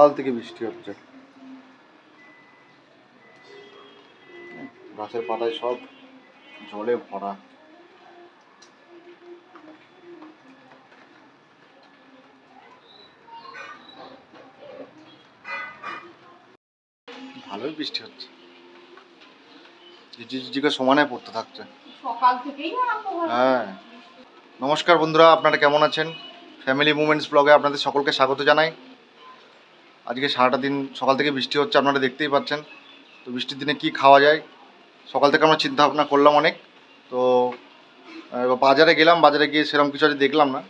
সকাল থেকে বৃষ্টি হচ্ছে। গাছের পাতায় সব জলে ভরা। ভালোই বৃষ্টি হচ্ছে। ঝিঝি ঝিঝিকে সমানে পড়তে থাকছে। সকাল থেকেই হ্যাঁ। নমস্কার বন্ধুরা আপনারা কেমন আছেন? ফ্যামিলি মুভমেন্টস ব্লগে আপনাদের সকলকে স্বাগত জানাই। আজকে সারাটা দিন সকাল থেকে বৃষ্টি হচ্ছে, আপনারা দেখতেই পাচ্ছেন। তো বৃষ্টির দিনে কি খাওয়া যায়? সকাল থেকে আমরা চিন্তা ভাবনা করলাম অনেক। তো বাজারে গেলাম, বাজারে গিয়ে সেরকম কিছু আজ দেখলাম না।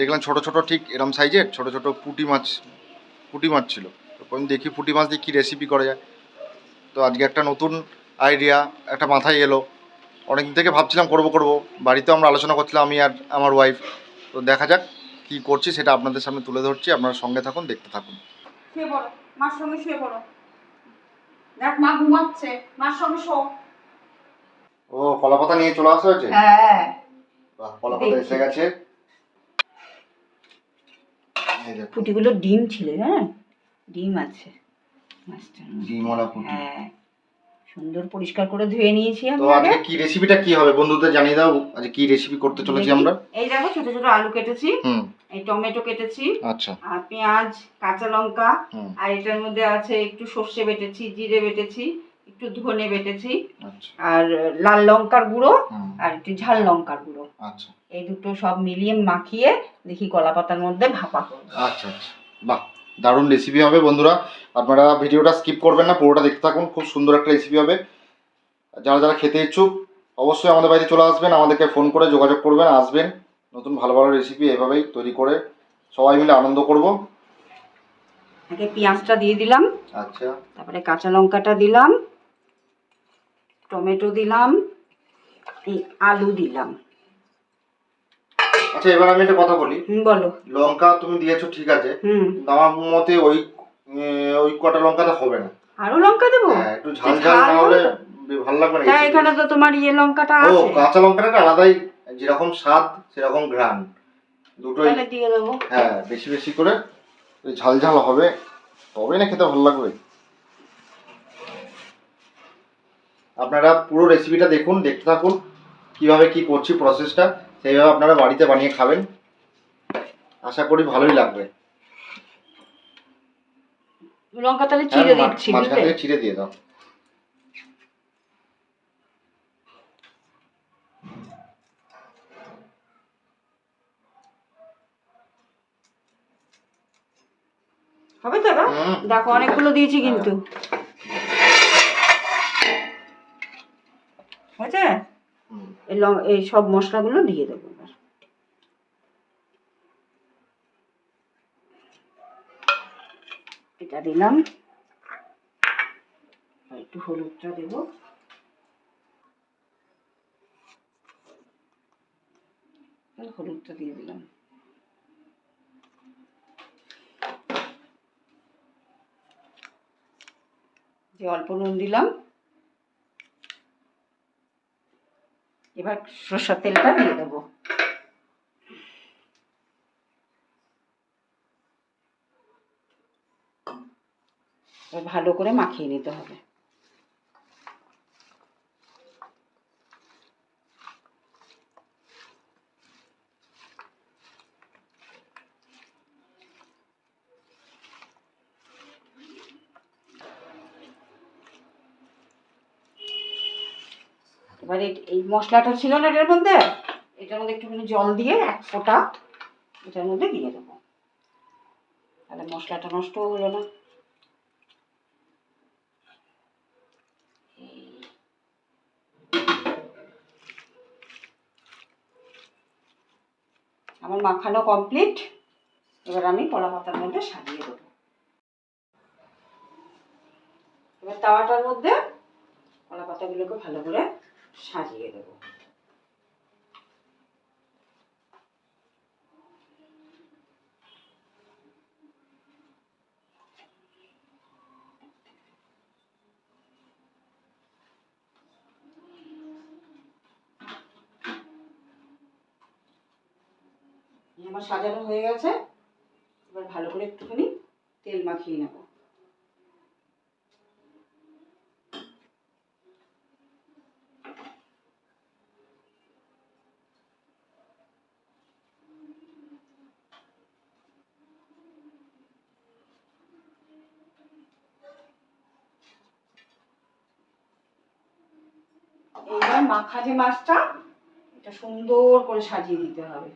দেখলাম ছোট ছোট ঠিক এরম সাইজের, ছোট ছোট পুঁটি মাছ পুঁটি মাছ ছিল। আমি দেখি পুঁটি মাছ দিয়ে কী রেসিপি করা যায়। তো আজকে একটা নতুন আইডিয়া একটা মাথায় এলো। অনেকদিন থেকে ভাবছিলাম করব করব। বাড়িতেও আমরা আলোচনা করছিলাম, আমি আর আমার ওয়াইফ তো দেখা যাক। কি করছি সেটা আপনাদের সামনে তুলে ধরছি। আপনারা সঙ্গে থাকুন দেখতে থাকুন। শুয়ে পড়ো মার সঙ্গে শুয়ে পড়ো। দেখ মা ঘুমাচ্ছে মার সঙ্গে শো। ও কলা পাতা নিয়ে চলে আসা হয়েছে? হ্যাঁ বাহ, কলা পাতা এসে গেছে। ফুটিগুলো ডিম ছিল হ্যাঁ? ডিম আছে। ডিমওয়ালা পুঁটি। হ্যাঁ। সুন্দর পরিষ্কার করে ধুয়ে নিয়েছি আমি তো আগে আজকে কি রেসিপিটা কি হবে? বন্ধুদের জানিয়ে দাও আজকে কি রেসিপি করতে চলেছি আমরা? এই দেখো ছোট ছোট আলু কেটেছি হুম। এই টমেটো কেটেছি আচ্ছা। আর পেঁয়াজ কাঁচা লঙ্কা আর এটার মধ্যে আছে একটু সর্ষে বেটেছি জিরে বেটেছি একটু ধনে বেটেছি আচ্ছা। আর লাল লঙ্কার গুঁড়ো আর একটু ঝাল লঙ্কার গুঁড়ো। আচ্ছা। এই দুটো সব মিলিয়ে মাখিয়ে দেখি কলা পাতার মধ্যে ভাপা করব। আচ্ছা আচ্ছা। বাহ দারুণ রেসিপি হবে বন্ধুরা। আপনারা ভিডিওটা স্কিপ করবেন না পুরোটা দেখতে থাকুন খুব সুন্দর একটা রেসিপি হবে। যারা যারা খেতে ইচ্ছুক অবশ্যই আমাদের বাড়িতে চলে আসবেন আমাদেরকে ফোন করে যোগাযোগ করবেন আসবেন। নতুন ভালো ভালো রেসিপি এভাবেই তৈরি করে সবাই মিলে আনন্দ করব। আগে পেঁয়াজটা দিয়ে দিলাম। আচ্ছা। তারপরে কাঁচা লঙ্কাটা দিলাম। টমেটো দিলাম। এই আলু দিলাম। আচ্ছা এবার আমি একটা কথা বলি। বলো। লঙ্কা তুমি দিয়েছ ঠিক আছে। কিন্তু আমার মতে ওই ওই কটা লঙ্কাটা হবে না। আরও লঙ্কা দেবো? হ্যাঁ একটু ঝাল ঝাল না হলে ভালো লাগবে না এখানে তো তোমার ইয়ে লঙ্কাটা আছে। ও কাঁচা লঙ্কাটা আলাদাই যেরকম স্বাদ সেরকম ঘ্রাণ। দুটোই দিয়ে দেবো। হ্যাঁ বেশি বেশি করে ঝাল ঝাল হবে। তবেই না খেতে ভালো লাগবে। আপনারা পুরো রেসিপিটা দেখুন দেখতে থাকুন কীভাবে কি করছি প্রসেসটা সেইভাবে আপনারা বাড়িতে বানিয়ে খাবেন। আশা করি ভালোই লাগবে। লঙ্কা তাহলে হ্যাঁ, চিড়ে দিচ্ছি মাঝখান থেকে ছিঁড়ে দিয়ে দাও। হবে তো দেখো অনেকগুলো দিয়েছি কিন্তু। হয়েছে? এই সব মশলাগুলো দিয়ে দেবো এবার এটা দিলাম। একটু হলুদটা দেবো। হলুদটা দিয়ে দিলাম। যে অল্প নুন দিলাম। এবার সরষের তেলটা দিয়ে দেবো। ভালো করে মাখিয়ে নিতে হবে। এবার এই- মশলাটা ছিল না এটার মধ্যে? এটার মধ্যে একটুখানি জল দিয়ে এক ফোঁটা এটার মধ্যে দিয়ে দেবো। তাহলে মশলাটা নষ্ট হলো না। আমার মাখানো কমপ্লিট এবার আমি কলা পাতার মধ্যে সাজিয়ে দেবো। এবার তাওয়াটার মধ্যে কলা পাতাগুলোকে ভালো করে সাজিয়ে দেবো এই আমার সাজানো হয়ে গেছে। এবার ভালো করে একটুখানি তেল মাখিয়ে নেব। এইবার মাখা যে মাছটা, এটা সুন্দর করে সাজিয়ে দিতে হবে।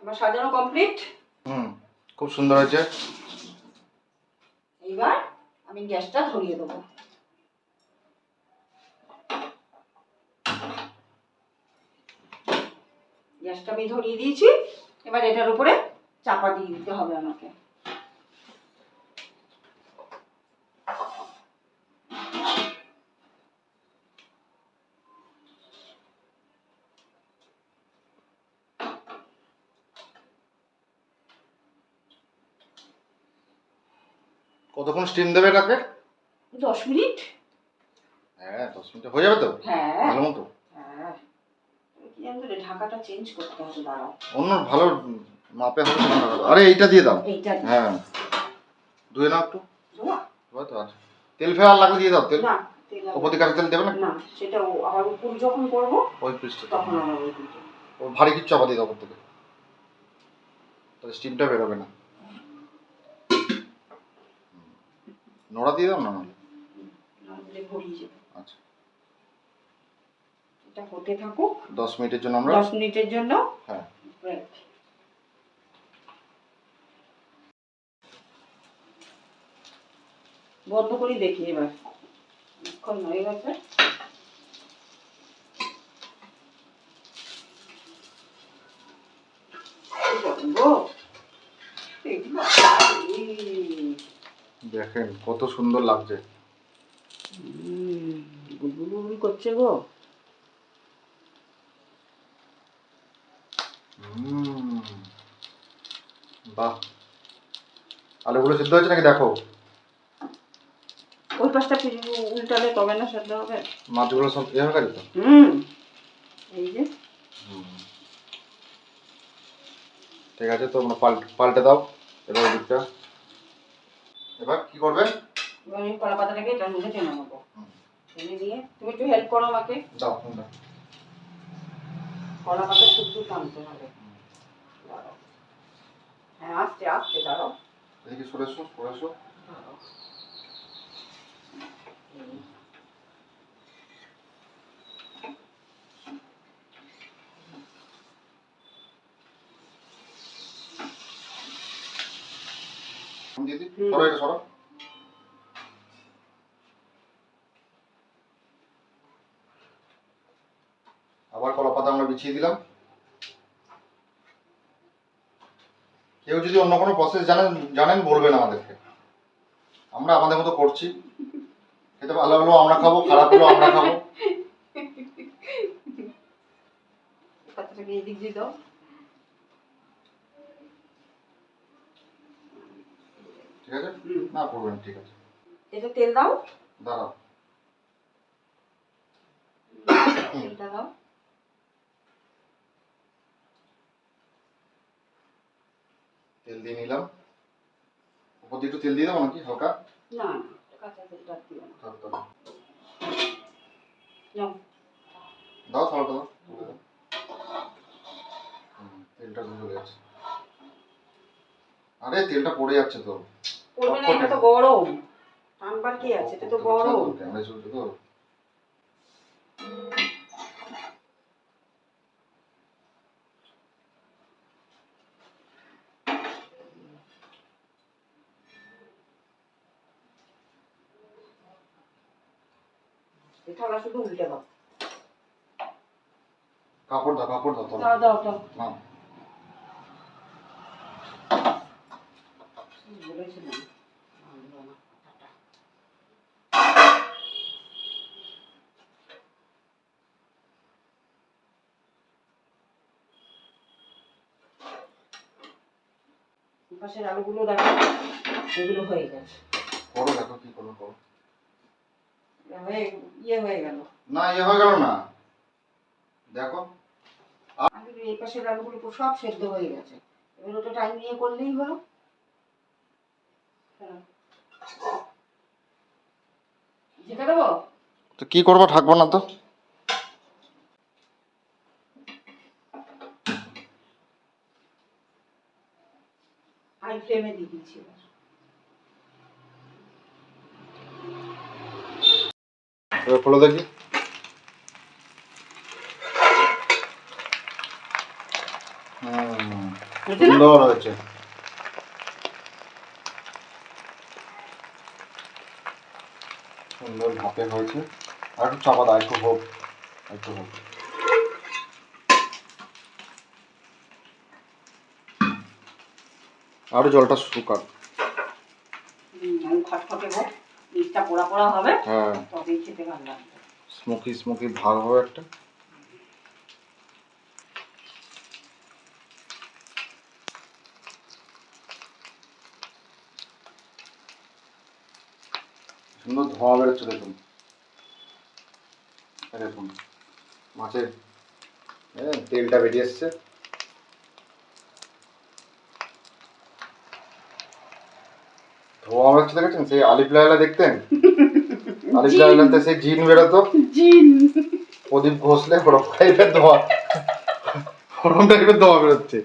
আমার সাজানো কমপ্লিট হুম খুব সুন্দর হয়েছে। এইবার আমি গ্যাসটা ধরিয়ে দেবো। গ্যাসটা আমি ধরিয়ে দিয়েছি। এবার এটার উপরে চাপা দিয়ে দিতে হবে আমাকে। কতক্ষণ স্টিম দেবে এটাকে দশ মিনিট। হ্যাঁ দশ মিনিট হয়ে যাবে তো? হ্যাঁ। ভালো মতো? হ্যাঁ। কি জানতো রে ঢাকাটা চেঞ্জ করতে হবে দাঁড়াও। অন্য ভালো মাপে হবে আরে এইটা দিয়ে দাও। এইটা হ্যাঁ। ধুয়ে নাও একটু। তেল ফেরার লাগলে দিয়ে দাও তেল। ওপর দিকে তেল দেবে না? না সেটা আবার উপর যখন করব ওই তখন ওই ভারী কিচ্ছু চাপা দিয়ে দাও ওপর থেকে। তাহলে স্টিমটা বেরোবে না। নোড়া দিয়ে দাও না নাহলে? আচ্ছা। এটা হতে থাকুক। দশ মিনিটের জন্য আমরা দশ মিনিটের জন্য। হ্যাঁ। বন্ধ করি দেখি এবার। অনেকক্ষণ হয়ে গেছে। দেখেন কত সুন্দর লাগছে। গুলগুল করছে গো। বাহ। আলুগুলো সিদ্ধ হয়েছে নাকি দেখো? ওই পাশটা উল্টালে তবে না সেদ্ধ হবে? মাছগুলো সব এ হয়ে গেছে তো? হুম। এই যে। ঠিক আছে তো আমরা পাল্টে দাও এবার দিকটা এবার কি করবে? আমি কলা পাতাটাকে এটার মধ্যে টেনে নেব। টেনে দিয়ে তুমি একটু হেল্প করো আমাকে। দাও দাও। কলা পাতা শুদ্ধ টানতে হবে। হ্যাঁ আস্তে আস্তে দাঁড়াও। এদিকে সরে এসো সরে এসো। দাঁড়াও। এই। হুম, দিদি হুম। সরো এটা সরো আবার কলা পাতা আমরা বিছিয়ে দিলাম কেউ যদি অন্য কোনো প্রসেস জানেন জানেন বলবেন আমাদেরকে আমরা আমাদের মতো করছি খেতে ভালো হলো আমরা খাব খারাপ হলো আমরা খাব পাতাটাকে এই দিক দিয়ে দাও ঠিক আছে? না করবেন ঠিক আছে। এটা তেল দাও। দাঁড়াও। তেলটা দাও। তেল দিয়ে নিলাম। উপর দিয়ে একটু তেল দিয়ে দেবো নাকি হালকা? না না কাঁচা তেলটা দিও না। থালাটা তেলটা চলে যাচ্ছে আরে তেলটা পড়ে যাচ্ছে তো। এটা তো গরম। আনবার কি আছে? এটা তো গরম। এটা ওরা শুধু উল্টে দাও। কাপড় দাও কাপড় দাও দাও দাও দাও। পাশের আলুগুলো দেখো এগুলো হয়ে গেছে। করো দেখো কি করো করো। হয়ে ইয়ে হয়ে গেল। না ইয়ে হয়ে গেল না। দেখো। এই পাশের আলুগুলো সব সেদ্ধ হয়ে গেছে। টাইম নিয়ে করলেই হলো। হ্যাঁ। তো কি করব থাকব না তো হাই ফ্লেমে দিয়ে এবার। এবার খোলো দেখি? সুন্দর হয়েছে সুন্দর ভাপে হয়েছে আর একটু চাপা দাও একটু হোক একটু হোক আরও জলটা শুকাক। পোড়া পোড়া হবে হ্যাঁ। তবেই খেতে ভালো লাগবে। স্মোকি স্মোকি ভাগ হবে একটা। সুন্দর ধোঁয়া বেরোচ্ছে দেখুন। মাছের তেলটা বেরিয়ে এসছে। ধোঁয়া বেরোচ্ছে দেখেছেন? সেই আলিপ লাইলা দেখতেন? আলিপ লাইলাতে সেই জিন বেরোতো। জিন। প্রদীপ ঘষলে ওরম টাইপের ধোয়া। ওরম টাইপের ধোয়া বেরোচ্ছে।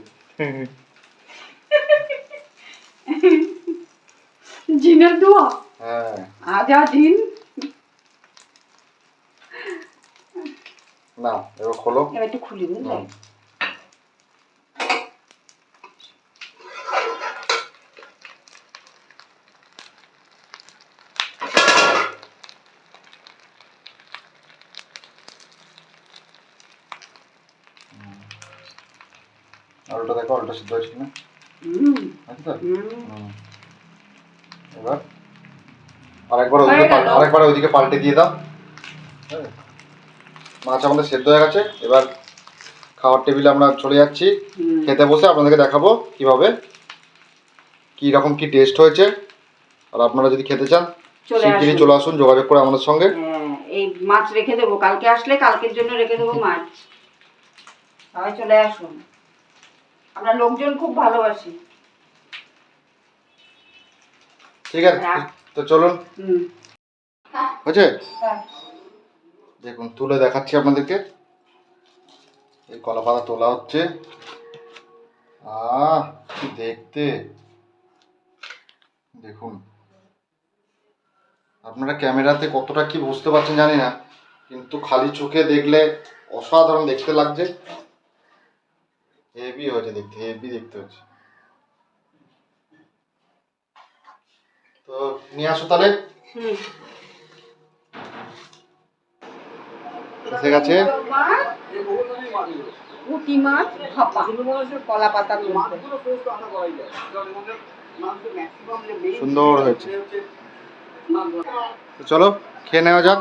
জিনের দোয়া হ্যাঁ। আজা জিন? না এবার খোলো। এবার একটু খুলি বুঝলে আর ওটা দেখো ওটা সিদ্ধ হয়েছে কিনা। এবার আরেকবার ওদিকে আরেকবার ওইদিকে পাল্টে দিয়ে দাও। হ্যাঁ। মাছ আমাদের সেদ্ধ হয়ে গেছে। এবার খাওয়ার টেবিলে আমরা চলে যাচ্ছি। খেতে বসে আপনাদেরকে দেখাবো কীভাবে কি রকম কি টেস্ট হয়েছে। আর আপনারা যদি খেতে চান শিগগিরই চলে আসুন যোগাযোগ করে আমাদের সঙ্গে। হ্যাঁ, এই মাছ রেখে দেবো। কালকে আসলে কালকের জন্য রেখে দেবো মাছ। সবাই চলে আসুন। আমরা লোকজন খুব ভালোবাসি। ঠিক আছে তো চলুন। হুম। হয়েছে? হ্যাঁ। দেখুন তুলে দেখাচ্ছি আপনাদেরকে। এই কলা পাতা তোলা হচ্ছে। আহ দেখতে? দেখুন। আপনারা ক্যামেরাতে কতটা কি বুঝতে পারছেন জানি না কিন্তু খালি চোখে দেখলে অসাধারণ দেখতে লাগছে। হেভি হয়েছে দেখতে হেভি দেখতে হচ্ছে। তো নিয়ে আসো তাহলে। এসে গেছে পুঁটি মাছ ভাপা। কলা পাতার মধ্যে। সুন্দর হয়েছে। চলো খেয়ে নেওয়া যাক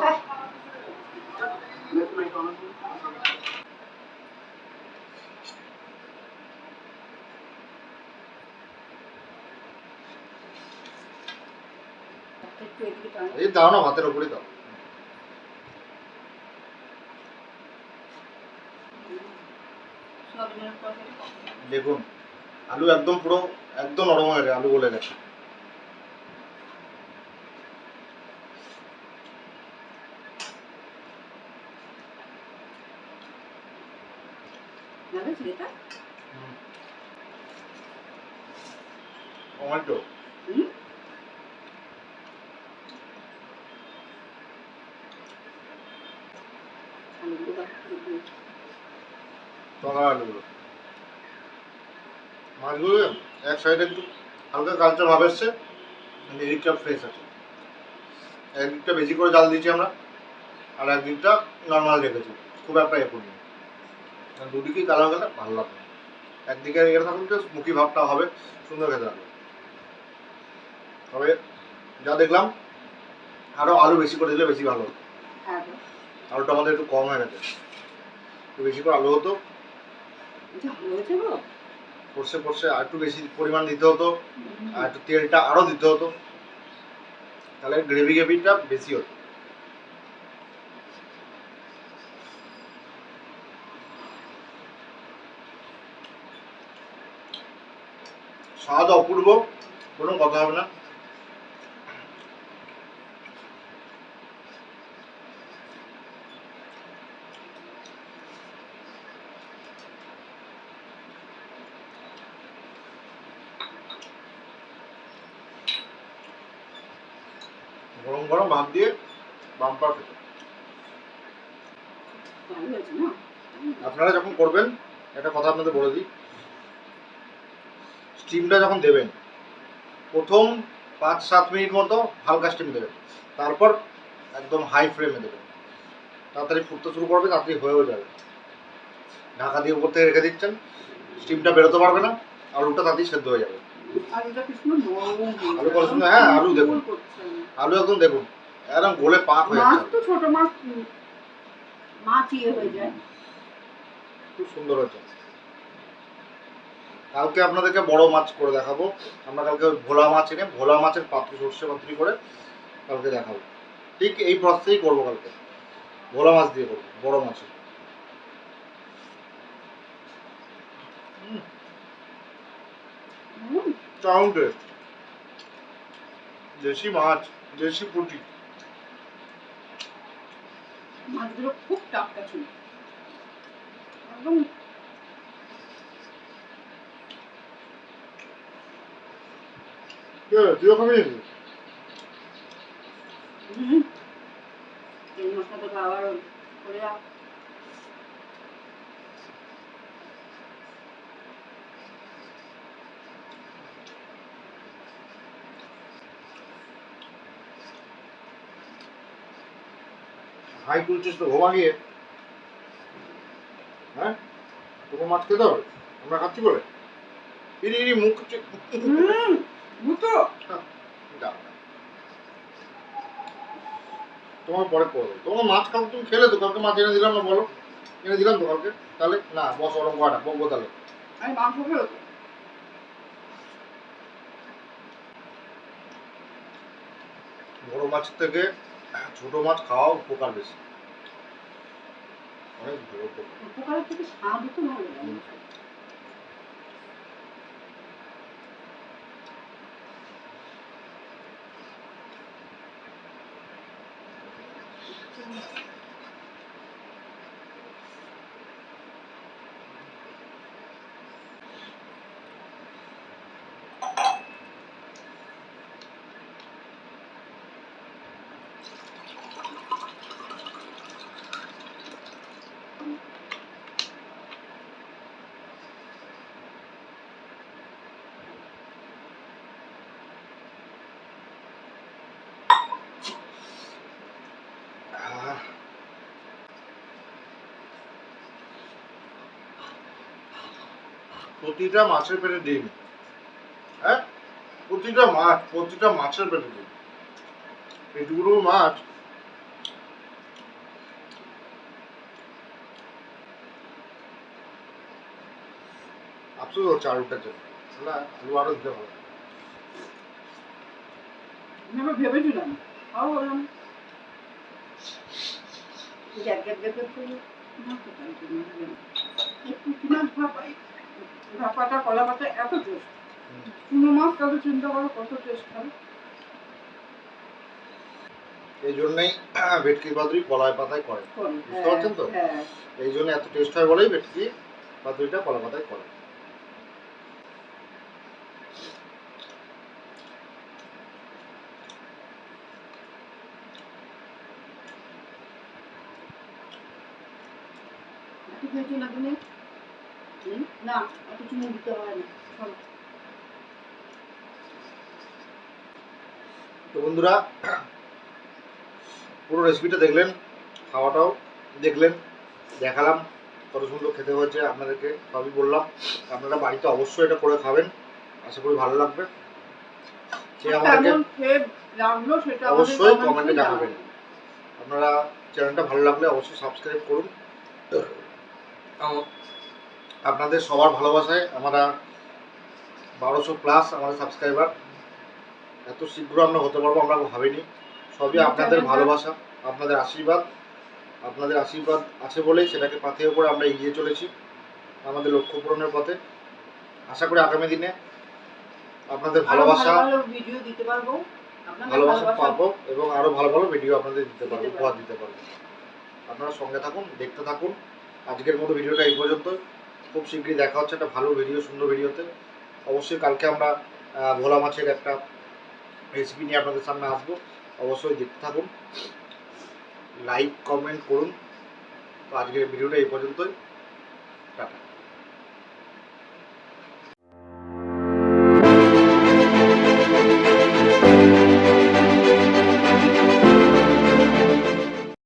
একটু এদিকে টানো। এই দাও না ভাতের উপরে দাও। দেখুন আলু একদম পুরো একদম নরম হয়ে গেছে আলু গলে গেছে। টমেটো হুম আলুগুলো আলুগুলো মাছগুলো এক সাইডে একটু হালকা ভাব এসছে এদিকটা ফ্রেশ আছে। একদিকটা বেশি করে জাল দিয়েছি আমরা আর একদিকটা নর্মাল রেখেছি। খুব একটা এ করিনি। কারণ দুদিকেই কালার গেলে ভালো লাগবে একদিকে এটা থাকুন তো মুখি ভাবটা হবে সুন্দর খেতে লাগবে তবে যা দেখলাম আরও আলু বেশি করে দিলে বেশি ভালো হতো হ্যাঁ। আলুটা আমাদের একটু কম হয়ে গেছে। একটু বেশি করে আলু হতো। সর্ষে ফর্ষে আর একটু বেশি পরিমাণ দিতে হতো। আর একটু তেলটা আরও দিতে হতো। তাহলে গ্রেভি গ্রেভিটা বেশি হতো। স্বাদ অপূর্ব কোনো কথা হবে না। গরম গরম ভাত দিয়ে বাম্পার খেতে আপনারা যখন করবেন একটা কথা আপনাদের বলে দিই। স্টিমটা যখন দেবেন প্রথম পাঁচ সাত মিনিট মতো হালকা স্টিম দেবেন। তারপর একদম হাই ফ্লেমে দেবেন। তাড়াতাড়ি ফুটতে শুরু করবে তাড়াতাড়ি হয়েও যাবে। ঢাকা দিয়ে উপর থেকে রেখে দিচ্ছেন। স্টিমটা বেরোতে পারবে না আলুটা তাড়াতাড়ি সেদ্ধ হয়ে যাবে। আলু কত হ্যাঁ, আলু দেখুন। আলু একদম দেখুন একদম গোলে পাক হয়ে মাছ তো ছোট মাছ মাছ ইয়ে হয়ে যায়। খুব সুন্দর হয়েছে। কালকে আপনাদেরকে বড় মাছ করে দেখাবো। আমরা কালকে ভোলা মাছ এনে ভোলা মাছের পাত্র সর্ষে পাত্রি করে কালকে দেখাবো। ঠিক এই প্রসেসেই করব কালকে। ভোলা মাছ দিয়ে করব বড় হুম, চাউন টেস্ট। দেশি মাছ। দেশি পুটি মাছগুলো খুব টাটকা ছিল। একদম। তুইও খাবি এই মশলাটা তো আবার করে হাই তুলছিস তো ঘুমা গিয়ে হ্যাঁ? তোকে মাছ খেতে হবে। আমরা খাচ্ছি বলে। ইরি ইরি মুখ চে- হুম, দুটো। যা। তোমার পরে করব তোমার মাছ কালকে তুমি খেলে তো কালকে মাছ এনে দিলাম না বলো। এনে দিলাম তো কালকে। তাহলে না বস ওরম কটা বকবো তাহলে আমি মাংস খেলো। বড় মাছের থেকে ছোট মাছ খাওয়া উপকার বেশি। অনেক উপকার। উপকারের থেকে স্বাদও তো ভালো লাগে। আহ। প্রতিটা মাছের পেটে ডিম। হ্যাঁ? প্রতিটা মাছ প্রতিটা মাছের পেটে ডিম। এইটুকুনো মাছ আফসোস হচ্ছে আলুটার জন্য। আলু আরও দিতে হবে। ভেবেছিলাম গ্যাপ গ্যাপ গ্যাপ গ্যাপ না কোথায় ভাপাটা কলা পাতা এত টেস্ট। চুনো মাছ তাহলে চিন্তা করো কত টেস্ট হয় এই জন্যই ভেটকি পাতুরি কলাই পাতায় করে বুঝতে পারছেন তো? হ্যাঁ এই জন্য এত টেস্ট হয় বলেই ভেটকি পাতুরিটা কলা পাতায় করে হুম? না চুমু দিতে হয় না তো বন্ধুরা পুরো রেসিপিটা দেখলেন খাওয়াটাও দেখলেন দেখালাম কত সুন্দর খেতে হয়েছে আপনাদেরকে সবই বললাম। আপনারা বাড়িতে অবশ্যই এটা করে খাবেন আশা করি ভালো লাগবে। আমাদেরকে অবশ্যই কমেন্টে জানাবেন। আপনারা চ্যানেলটা ভালো লাগলে অবশ্যই সাবস্ক্রাইব করুন। আপনাদের সবার ভালোবাসায় আমরা বারোশো প্লাস আমাদের সাবস্ক্রাইবার এত শীঘ্র আমরা হতে পারব আমরা ভাবিনি। সবই আপনাদের ভালোবাসা আপনাদের আশীর্বাদ। আপনাদের আশীর্বাদ আছে বলেই সেটাকে পাথেয় করে আমরা এগিয়ে চলেছি আমাদের লক্ষ্য পূরণের পথে। আশা করি আগামী দিনে আপনাদের ভালোবাসা ভালো ভালো ভিডিও দিতে পারব। ভালোবাসা পাবো এবং আরও ভালো ভালো ভিডিও আপনাদের দিতে পারব উপহার দিতে পারব। আপনারা সঙ্গে থাকুন দেখতে থাকুন। আজকের মতো ভিডিওটা এই পর্যন্ত খুব শীঘ্রই দেখা হচ্ছে। একটা ভালো ভিডিও সুন্দর ভিডিওতে অবশ্যই কালকে আমরা ভোলা মাছের একটা রেসিপি নিয়ে আপনাদের সামনে আসব। অবশ্যই দেখতে থাকুন। লাইক কমেন্ট করুন। তো আজকের ভিডিওটা এই পর্যন্তই।